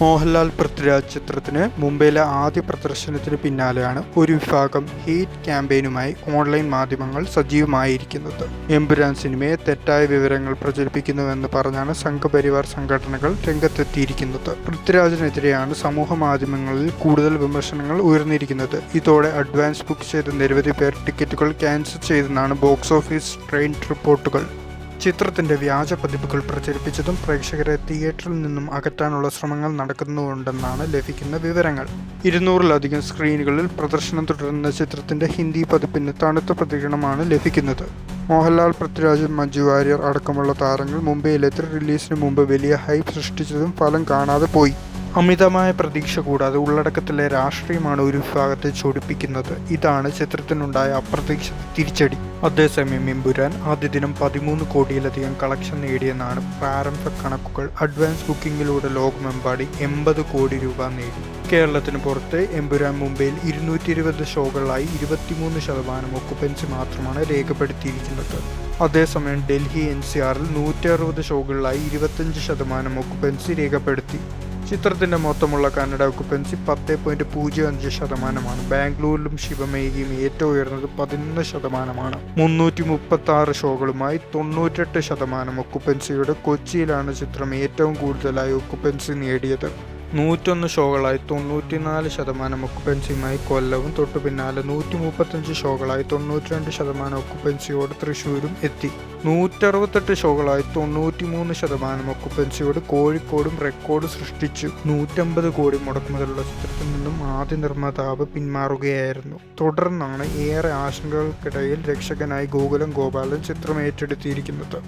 മോഹൻലാൽ പൃഥ്വിരാജ് ചിത്രത്തിന് മുംബൈയിലെ ആദ്യ പ്രദർശനത്തിന് പിന്നാലെയാണ് ഒരു വിഭാഗം ഹീറ്റ് ക്യാമ്പയിനുമായി ഓൺലൈൻ മാധ്യമങ്ങൾ സജീവമായിരിക്കുന്നത്. എമ്പുരാൻ സിനിമയെ തെറ്റായ വിവരങ്ങൾ പ്രചരിപ്പിക്കുന്നുവെന്ന് പറഞ്ഞാണ് സംഘപരിവാർ സംഘടനകൾ രംഗത്തെത്തിയിരിക്കുന്നത്. പൃഥ്വിരാജിനെതിരെയാണ് സമൂഹ മാധ്യമങ്ങളിൽ കൂടുതൽ വിമർശനങ്ങൾ ഉയർന്നിരിക്കുന്നത്. ഇതോടെ അഡ്വാൻസ് ബുക്ക് ചെയ്ത നിരവധി പേർ ടിക്കറ്റുകൾ ക്യാൻസൽ ചെയ്തെന്നാണ് ബോക്സ് ഓഫീസ് ട്രെയിൻ റിപ്പോർട്ടുകൾ. ചിത്രത്തിന്റെ വ്യാജ പതിപ്പുകൾ പ്രചരിപ്പിച്ചതും പ്രേക്ഷകരെ തിയേറ്ററിൽ നിന്നും അകറ്റാനുള്ള ശ്രമങ്ങൾ നടക്കുന്നുണ്ടെന്നാണ് ലഭിക്കുന്ന വിവരങ്ങൾ. ഇരുന്നൂറിലധികം സ്ക്രീനുകളിൽ പ്രദർശനം തുടരുന്ന ചിത്രത്തിന്റെ ഹിന്ദി പതിപ്പിന് തണുത്ത പ്രതികരണമാണ് ലഭിക്കുന്നത്. മോഹൻലാൽ പൃഥ്വിരാജ് മഞ്ജു വാര്യർ അടക്കമുള്ള താരങ്ങൾ മുംബൈയിലെത്തി റിലീസിന് മുമ്പ് വലിയ ഹൈപ്പ് സൃഷ്ടിച്ചതും ഫലം കാണാതെ പോയി. അമിതമായ പ്രതീക്ഷ കൂടാതെ ഉള്ളടക്കത്തിലെ രാഷ്ട്രീയമാണ് ഒരു വിഭാഗത്തെ ചൊടിപ്പിക്കുന്നത്. ഇതാണ് ചിത്രത്തിനുണ്ടായ അപ്രതീക്ഷിത തിരിച്ചടി. അതേസമയം എമ്പുരാൻ ആദ്യ ദിനം പതിമൂന്ന് കോടിയിലധികം കളക്ഷൻ നേടിയെന്നാണ് പ്രാരംഭ കണക്കുകൾ. അഡ്വാൻസ് ബുക്കിംഗിലൂടെ ലോകമെമ്പാടി എൺപത് കോടി രൂപ നേടി. കേരളത്തിന് പുറത്ത് എമ്പുരാൻ മുംബൈയിൽ ഇരുന്നൂറ്റി ഇരുപത് ഷോകളിലായി ഇരുപത്തിമൂന്ന് ശതമാനം ഒക്കുപെൻസി മാത്രമാണ് രേഖപ്പെടുത്തിയിരിക്കുന്നത്. അതേസമയം ഡൽഹി എൻ സി ആറിൽ നൂറ്റി അറുപത് ഷോകളിലായി ഇരുപത്തഞ്ച് ശതമാനം ഒക്കുപെൻസി രേഖപ്പെടുത്തി. ചിത്രത്തിന്റെ മൊത്തമുള്ള കന്നഡ ഒക്കുപ്പൻസി പത്ത് പോയിന്റ് പൂജ്യം അഞ്ച് ശതമാനമാണ്. ബാംഗ്ലൂരിലും ശിവമേഗിയും ഏറ്റവും ഉയർന്നത് പതിനൊന്ന് ശതമാനമാണ്. മുന്നൂറ്റി മുപ്പത്തി ആറ് ഷോകളുമായി തൊണ്ണൂറ്റെട്ട് ശതമാനം ഒക്കുപ്പൻസിയുടെ കൊച്ചിയിലാണ് ചിത്രം ഏറ്റവും കൂടുതലായി ഒക്കുപ്പൻസി നേടിയത്. നൂറ്റൊന്ന് ഷോകളായി തൊണ്ണൂറ്റിനാല് ശതമാനം ഒക്കുപ്പൻസിയുമായി കൊല്ലവും തൊട്ടു പിന്നാലെ നൂറ്റി മുപ്പത്തഞ്ച് ഷോകളായി തൊണ്ണൂറ്റിരണ്ട് ശതമാനം ഒക്കുപ്പൻസിയോട് തൃശ്ശൂരും എത്തി. നൂറ്ററുപത്തെട്ട് ഷോകളായി തൊണ്ണൂറ്റിമൂന്ന് ശതമാനം ഒക്കുപ്പൻസിയോട് കോഴിക്കോടും റെക്കോർഡ് സൃഷ്ടിച്ചു. നൂറ്റമ്പത് കോടി മുടക്കുമുതലുള്ള ചിത്രത്തിൽ നിന്നും ആദ്യ നിർമ്മാതാവ് പിന്മാറുകയായിരുന്നു. തുടർന്നാണ് ഏറെ ആശങ്കകൾക്കിടയിൽ രക്ഷകനായി ഗോകുലം ഗോപാലൻ ചിത്രം ഏറ്റെടുത്തിയിരിക്കുന്നത്